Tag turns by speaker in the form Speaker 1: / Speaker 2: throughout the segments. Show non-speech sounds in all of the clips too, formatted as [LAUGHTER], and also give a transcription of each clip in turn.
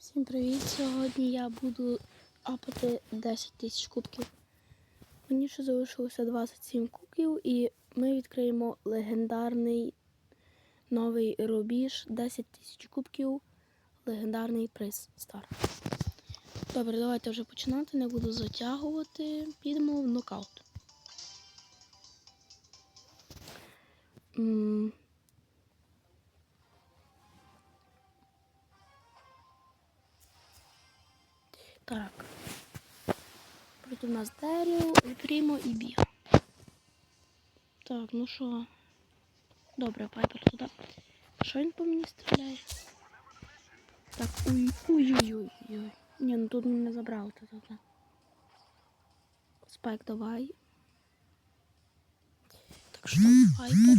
Speaker 1: Всім привіт! Сьогодні я буду апати 10 тисяч кубків. Мені ще залишилося 27 кубків і ми відкриємо легендарний новий рубіж 10 тисяч кубків. Легендарний приз стар. Добре, давайте вже починати, не буду затягувати. Підемо в нокаут. М, Так. Проти нас Деріл, Прімо і Біга. Так, ну що? Добре, Пайпер туди. Що він по мені стріляє? Так, ой, ой-ой-ой. Ні, ну тут мене забрав та Спайк, давай. Так що Пайпер.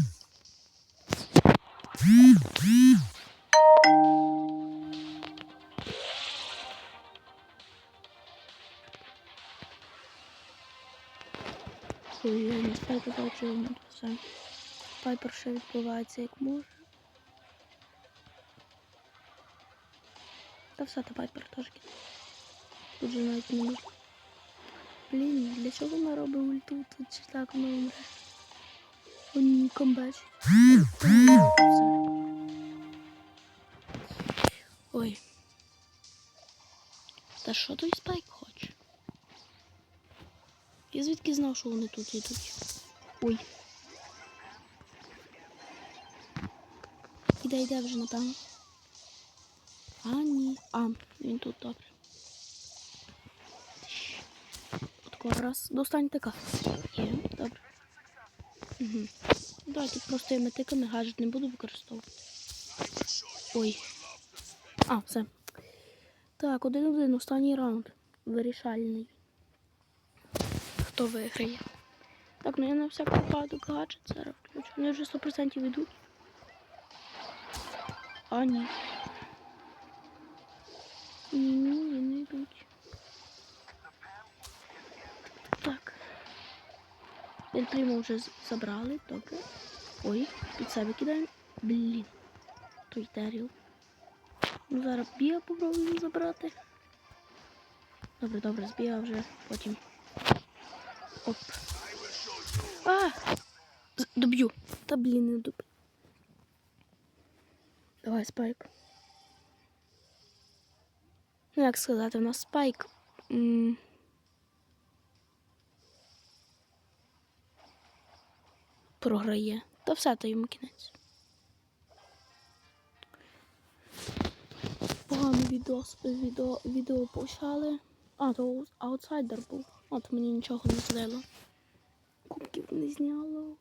Speaker 1: Не спайку все. Пайпер ще відбувається як може. Та все, та Пайпер теж. Тут же навіть не можна. Блін, для чого ми робимо ульту? Тут чи так ми умре. Он ніком бачить. Ой. Та що той спайк хоче? Я звідки знав, що вони тут йдуть? Ой. Іде, йде вже, напевно. А, ні. А, він тут добре. Отако раз. Достань така. Є, добре. Угу. Давайте простими тиками гаджет не буду використовувати. Ой. А, все. Так, один-один, останній раунд. Вирішальний. Хто виграє? Так, ну я на всяк випадок гаджет зараз включу. Вони вже 100% йдуть. А, ні. Ні, ні, не йдуть. Так. Прямо вже забрали, добре. Ой, під себе кидаємо. Блін. Той Деріл. Ну зараз біга попробуємо забрати. Добре, добре, збіга вже потім. Оп. А! Доб'ю. Та блін, не доб'ю. Давай, спайк. Ну, як сказати, у нас спайк. м, Програє. Та все, то йому кінець. Поганий відос, відео, відео почали. А, то аутсайдер був. От мені нічого не злило. Кубків не зняло.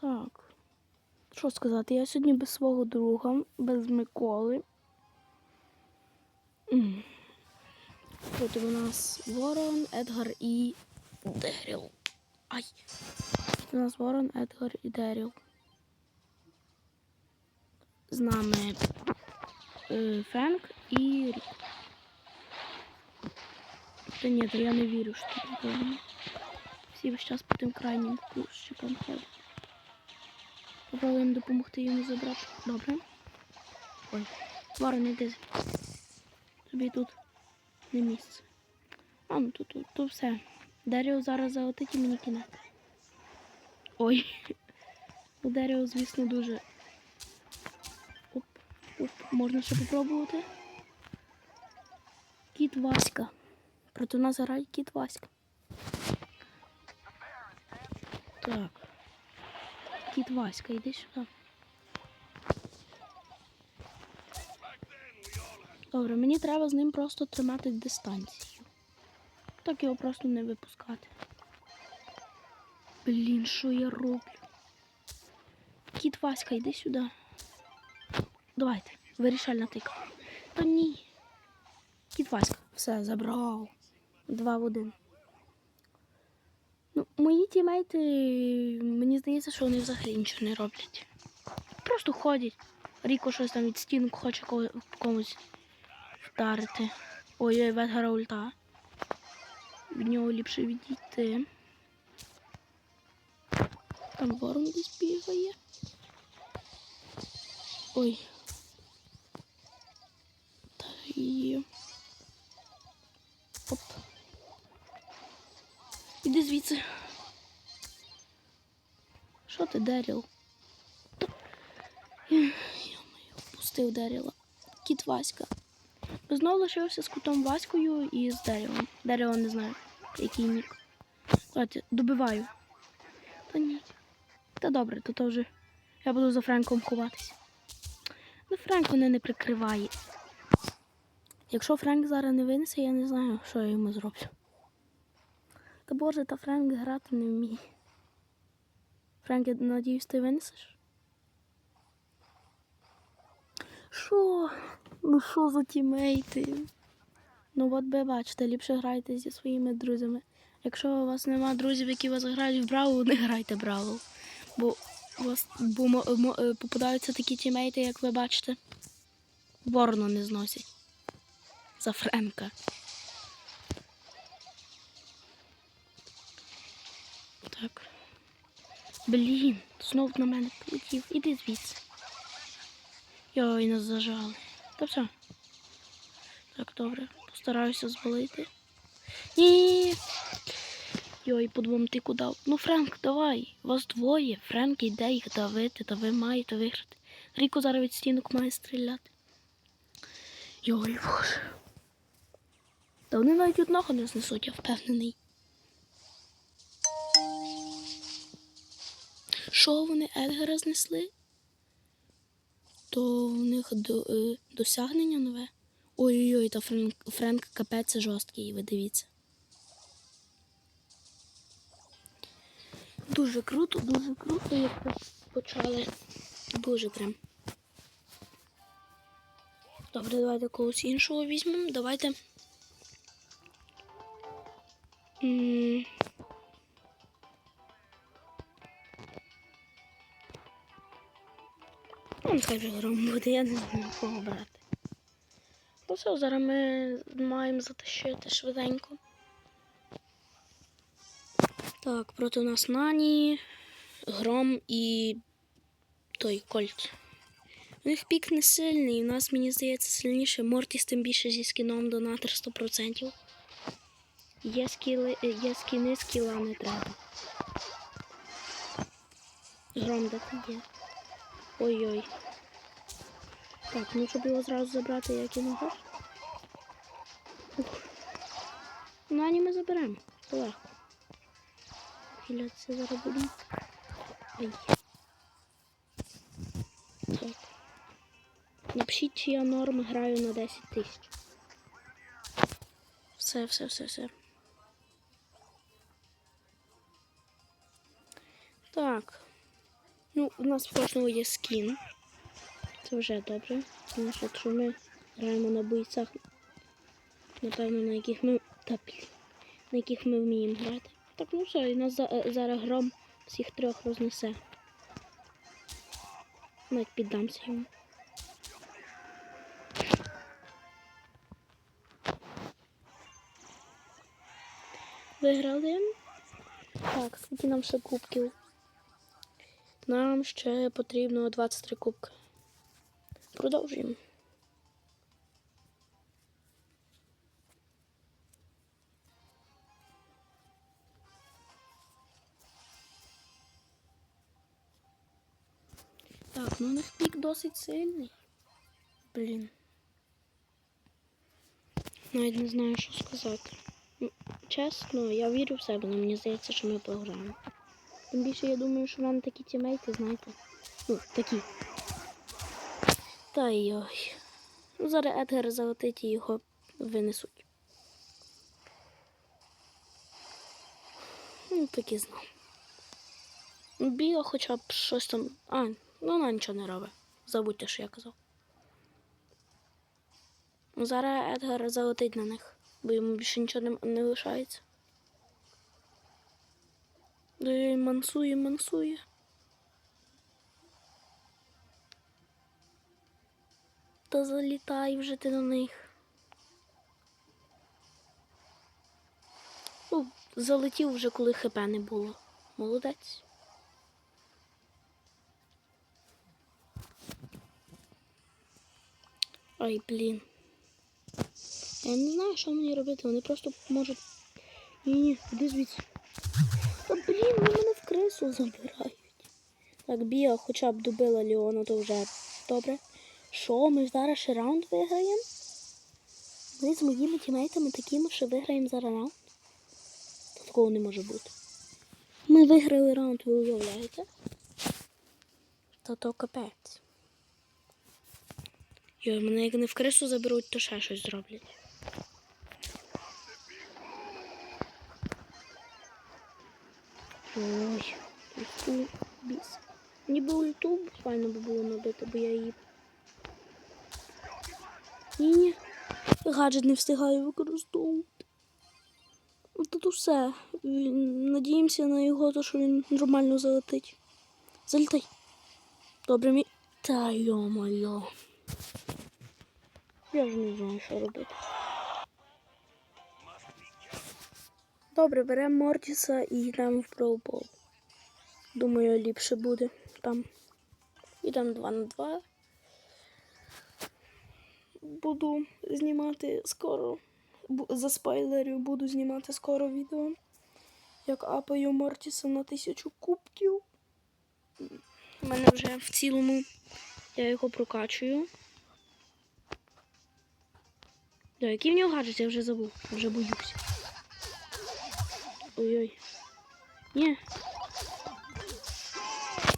Speaker 1: Так. Що сказати? Я сьогодні без свого друга, без Миколи. Проти у нас Ворон, Едгар і Деріл. Ай. У нас Ворон, Едгар і Деріл. З нами е, Фенк і Рік. Та ні, то я не вірю, що тут Всі весь час по тим крайнім кущикам ходять. Попробуємо допомогти йому забрати. Добре. Ой, Ворон, іди. Тобі тут не місце. А, ну тут, тут, тут все. Дерево зараз залетить і мені кінець. Ой. [LAUGHS] У дерево, звісно, дуже. Оп, оп, можна ще попробувати. Кіт Васька. Проти нас грає кіт Васька. Так. Кіт Васька, йди сюди. Добре, мені треба з ним просто тримати дистанцію. Так його просто не випускати. Блін, що я роблю? Кіт Васька, йди сюди. Давайте, вирішальна тика. Та ні. Кіт Васька, все, забрав. Два в один. Мої тімейти, мені здається, що вони взагалі нічого не роблять. Просто ходять. Ріко щось там від стінок хоче комусь вдарити. Ой-ой, Ветгара ульта. Від нього ліпше відійти. Там ворон десь бігає. Ой. Та її. Оп. Іди звідси. Що ти, Деріл? Йо-моє, Впустив Деріла. Кіт Васька. Знову лишився з кутом Ваською і з Дерілом. Деріла не знаю, який нік. Давайте, добиваю. Та ні. Та добре, то, то вже я буду за Френком ховатися. Ну, Френк мене не прикриває. Якщо Френк зараз не винесе, я не знаю, що я йому зроблю. Та боже, та Френк грати не вміє. Френк, я надіюсь, ти винесеш? Що? Ну що за тімейти? Ну от ви бачите, ліпше грайте зі своїми друзями. Якщо у вас нема друзів, які вас грають в Бравл, не грайте Бравл. Бо у вас бо, мо- мо- е, попадаються такі тімейти, як ви бачите. Ворона не зносять. За Френка. Так. Блін, знов на мене полетів. Іди звідси. Йой, нас зажали. Та все. Так, добре. Постараюся звалити. Ні. Йой, по двом тику. Ну, Френк, давай. Вас двоє. Френк іде їх давити, та ви маєте виграти. Ріко зараз від стінок має стріляти. Йой, боже. Та вони навіть одного не знесуть, я впевнений. Що вони Едгара знесли? То в них до, е, досягнення нове. Ой-ой-ой, та Френк, Френк капець жорсткий, ви дивіться. Дуже круто, дуже круто, як почали. Дуже прям. Добре, давайте когось іншого візьмемо. Давайте. Нехай вже гром буде, я не знаю, кого брати. Ну все, зараз ми маємо затащити швиденько. Так, проти нас Нані, Гром і той Кольт. У них пік не сильний, у нас, мені здається, сильніше. Мортіс тим більше зі скіном донатор 100%. Є, скіли, е, є скіни, скіла не треба. Гром, де ти є? Ой-ой. Так, ну щоб його зразу забрати, як і ногу. Нані ми заберемо. Це легко. Хилятися зараз будемо. Ай. Так. Напишіть, чи я норм граю на 10 тисяч. Все, все, все, все. Нас в кожного є скін. Це вже добре. Тому що якщо ми граємо на бойцях, напевно, на яких ми. Та, на яких ми вміємо грати. Так, ну все, і нас е, зараз гром всіх трьох рознесе. Навіть піддамся йому. Виграли. Так, скільки нам ще кубків? Нам ще потрібно 23 кубки. Продовжуємо. Так, ну у них пік досить сильний. Блін. Навіть не знаю, що сказати. Чесно, я вірю в себе, але мені здається, що ми програємо. Тим більше я думаю, що в мене такі тімейти, знаєте. Ну, такі. Та йой. Ну, зараз Едгар залетить і його винесуть. Ну, так і знав. Ну, Біо хоча б щось там. А, ну вона нічого не робить. Забудьте, що я казав. Ну, Зараз Едгар залетить на них, бо йому більше нічого не, не лишається. Й мансує, мансує. Та залітай вже ти на них. Ну, залетів вже, коли хп не було. Молодець. Ай, блін. Я не знаю, що мені робити. Вони просто можуть. Ні, ні, іди звідси. Блін, вони мене в крису забирають. Так, Біа хоча б добила Леона, то вже добре. Що, ми зараз ще раунд виграємо? Ми з моїми тімейтами такими, що виграємо зараз раунд? Такого не може бути. Ми виграли раунд, ви уявляєте? Та то капець. Йой, мене як не в крису заберуть, то ще щось зроблять. Ой, біс. Ніби ульту файно би було набити, бо я її. Ні. Гаджет не встигаю використовувати. Тут все. Надіємося на його, то що він нормально залетить. Залітай. Добре, мій. Та йо-моє. Я вже не знаю, що робити. Добре, беремо Мортіса і йдемо в Броубол. Думаю, ліпше буде там. Йдемо 2 на 2. Буду знімати скоро. За спойлерів буду знімати скоро відео. Як апаю Мортіса на тисячу кубків. У мене вже в цілому я його прокачую. Да, який в нього гаджет, я вже забув, вже боюся. Ой-ой. Ні.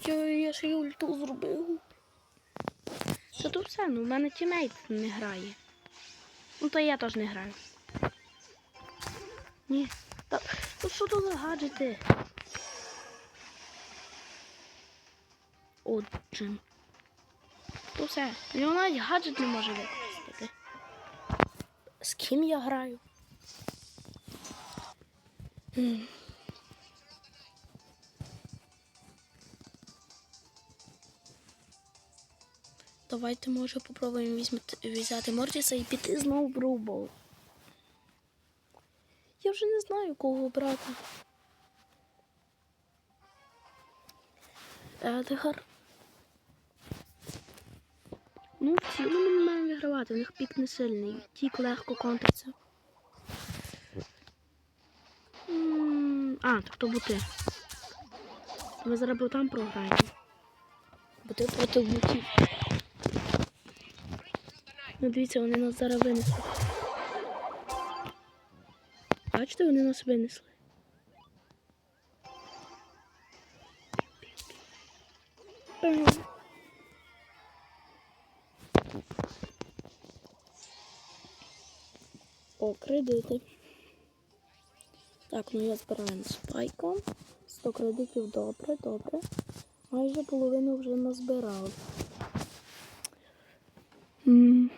Speaker 1: Ой, я ще й ульту зробив. Це то все, ну в мене тімейт не грає. Ну то я теж не граю. Ні. Та, ну що за гаджети? Отже. То все. В навіть гаджет не може використати. З ким я граю? Давайте, може, попробуємо взяти Мортіса і піти знову в Броубол. Я вже не знаю, кого брати. Едгар. Ну, в цілому не маємо вигравати, у них пік не сильний. Тік легко контриться. М, А, так то бути. Ми зараз ботам програємо. Боти проти бутів. Ну, дивіться, вони нас зараз винесли. Бачите, вони нас винесли. О, кредити. Так, ну я збираю на спайка. 100 кредитів добре, добре. Майже половину вже назбирав. М.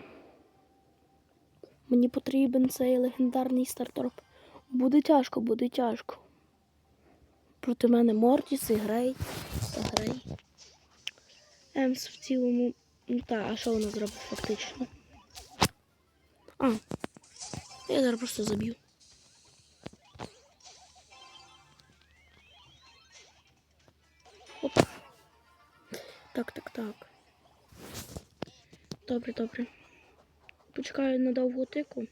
Speaker 1: Мені потрібен цей легендарний стартер. Буде тяжко, буде тяжко. Проти мене Мортіс і Грей. Грей. Емс в цілому. Ну так, а що вона зробить фактично? А. Я зараз просто заб'ю. Оп. Так, так, так. Добре, добре. Почекаю на довгу тику.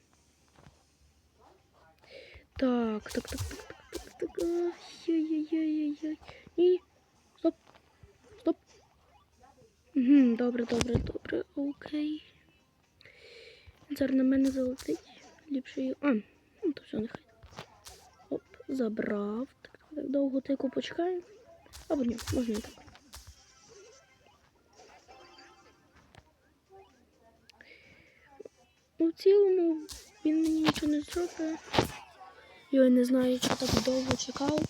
Speaker 1: Так, так, так, так, так, так, так. Ой-ой-ой-ой-ой. Ні. Стоп. Стоп. Угу, добре, добре, добре. Окей. Зараз на мене залетить. Ліпше її. А, ну то все, нехай. Оп, забрав. Так, так, довго тику почекаю. Або ні, можна і так. Ну, в цілому він мені нічого не зробить. Я не знаю, що так довго чекав.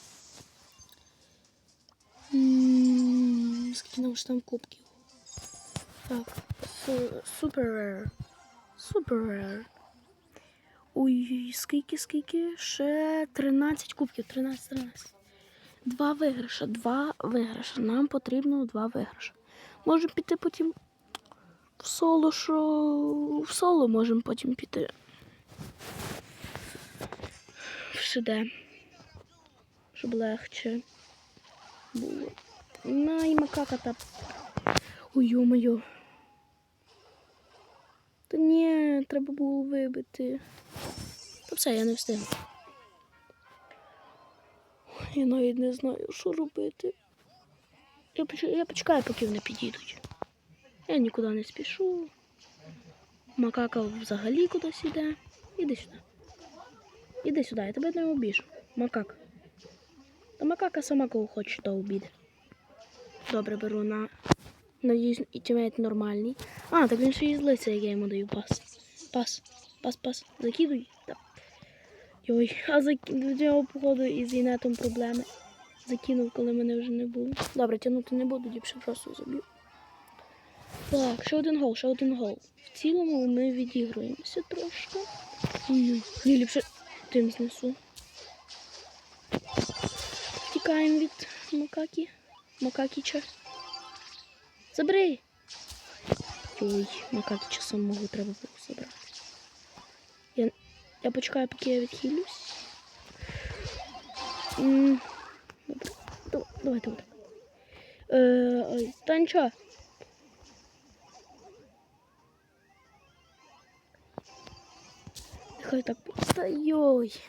Speaker 1: Скільки нам ж там кубків? Так, су- супер рер. Супер рер. Ой, скільки, скільки? Ще 13 кубків, 13, 13. Два виграша, два виграша. Нам потрібно два виграша. Можемо піти потім в соло, що в соло можемо потім піти. В ШД. Щоб легче було. На і макака та. Ой, йо-моє. Та ні, треба було вибити. Та все, я не встигну. Я навіть не знаю, що робити. Я, я почекаю, поки вони підійдуть. Я нікуди не спішу. Макака взагалі кудись іде. Іди сюди. Іди сюди, я тебе не обіжу. Макака. Та макака сама кого хоче, то обіде. Добре, беру на. Надіюсь, і тімейт нормальний. А, так він ще і як я йому даю пас. Пас, пас, пас. Закидуй. Так. Йой, а за нього, походу, із інетом проблеми. Закинув, коли мене вже не було. Добре, тягнути не буду, ліпше просто заб'ю. Так, ще один гол, ще один гол. В цілому ми відігруємося трошки. Ні, ліпше тим знесу. Тікаємо від Макакі. Макакіча. Забери! Ой, Макакіча самого треба було забрати. Я, почекаю, поки я відхилюсь. Добре. Давай, давай. Е, та нічого. Нехай так. Та йой.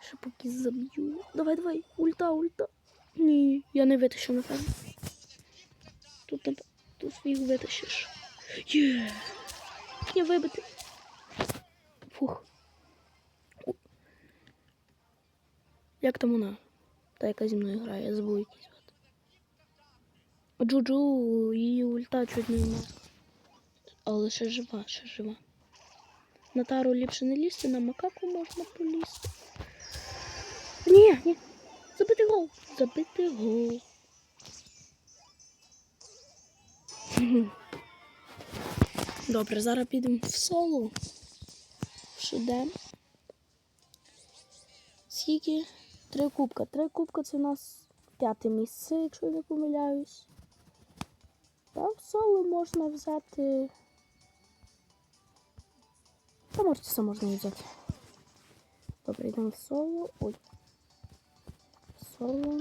Speaker 1: Ще поки заб'ю. Давай, давай, ульта, ульта. Ні, я не витащу, напевно. Тут, тут їх витащиш. Є. Я вибити. Фух. Як там вона? Та яка зі мною грає, я забув який звати. Джуджу, її ульта чуть не вмерла. Але ще жива, ще жива. На тару ліпше не лізти, на макаку можна полізти. Ні, ні. Забити гол. Забити гол. Добре, зараз підемо в соло. Шедем. Скільки? Три кубка. Три кубка це у нас п'яте місце, якщо я не помиляюсь. Та в соло можна взяти. Та все можна взяти. Добре, йдемо в соло. Ой. Соло.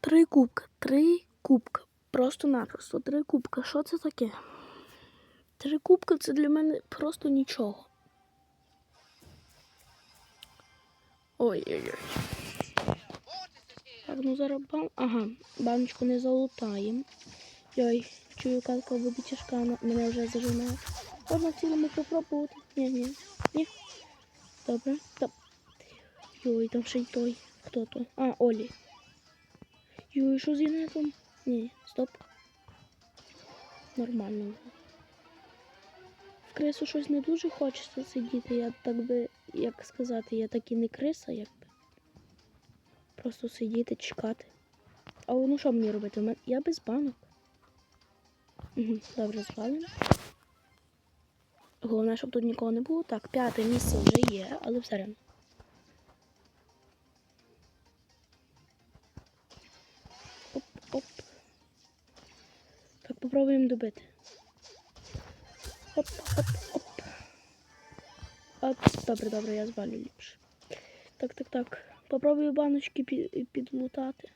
Speaker 1: Три кубка. Три кубка. Просто-напросто. Три кубка. Що це таке? Три кубка це для мене просто нічого. Ой-ой-ой. Так, ну зараз бан... Ага, баночку не залутаємо. Йой, чую, катка буде тяжка, мене вже зажимає. Можна в цілому попробувати. Ні, ні, ні. Добре. Та... Йой, там ще й той. Хто то? А, Олі. Йой, що з інетом? Ні, стоп. Нормально. Крису щось не дуже хочеться сидіти. Я так би, як сказати, я так і не криса, якби. Просто сидіти, чекати. А ну що мені робити? Я без банок. Добре, звалимо. Головне, щоб тут нікого не було. Так, п'яте місце вже є, але все одно. Оп, оп. Так, попробуємо добити. Оп, оп, оп. Оп, добре, добре, я звалю ліпше. Так, так, так. Попробую баночки під, підлутати.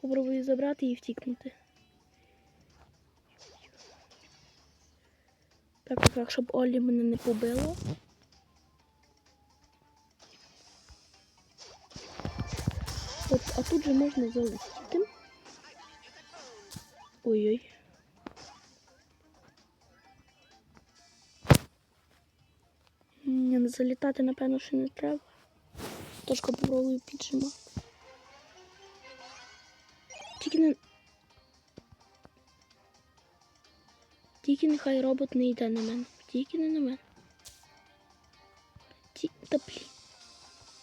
Speaker 1: Попробую забрати і втікнути. Так, так, так, щоб Олі мене не побило. От, а тут же можна залетіти. Ой-ой. Залітати, напевно, ще не треба. Трошки попробую піджимати. Тільки не. Тільки нехай робот не йде на мене. Тільки не на мене. Ті... Та блін.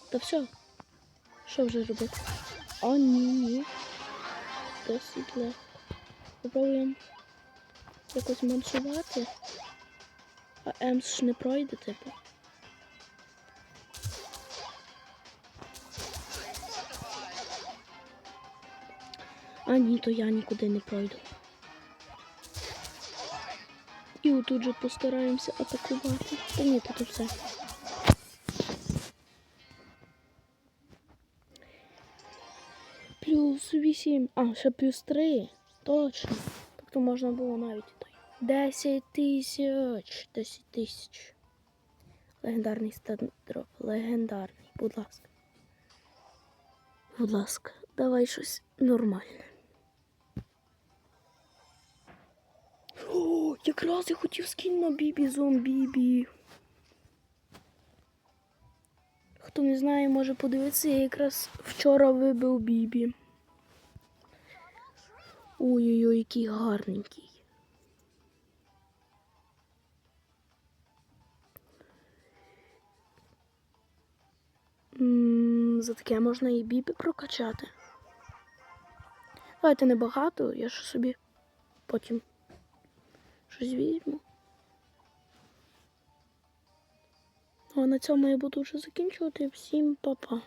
Speaker 1: Та все. Що вже робити? О, ні. Досить легко. Попробуємо якось мансувати. А Емс ж не пройде, типу. А ні, то я нікуди не пройду. І отут же постараємося атакувати. Та ні, тут все. Плюс 8. А, ще плюс 3. Точно. Тобто можна було навіть той. 10 тисяч. 10 тисяч. Легендарний стендроп. Легендарний. Будь ласка. Будь ласка, давай щось нормальне. О, якраз я хотів скін на бібі зомбібі. Хто не знає, може подивитися, я якраз вчора вибив бібі. Ой-ой-ой, який гарненький. За таке можна і бібі прокачати. Давайте небагато, я ж собі потім щось візьму. Ну, а на цьому я буду вже закінчувати. Всім па-па.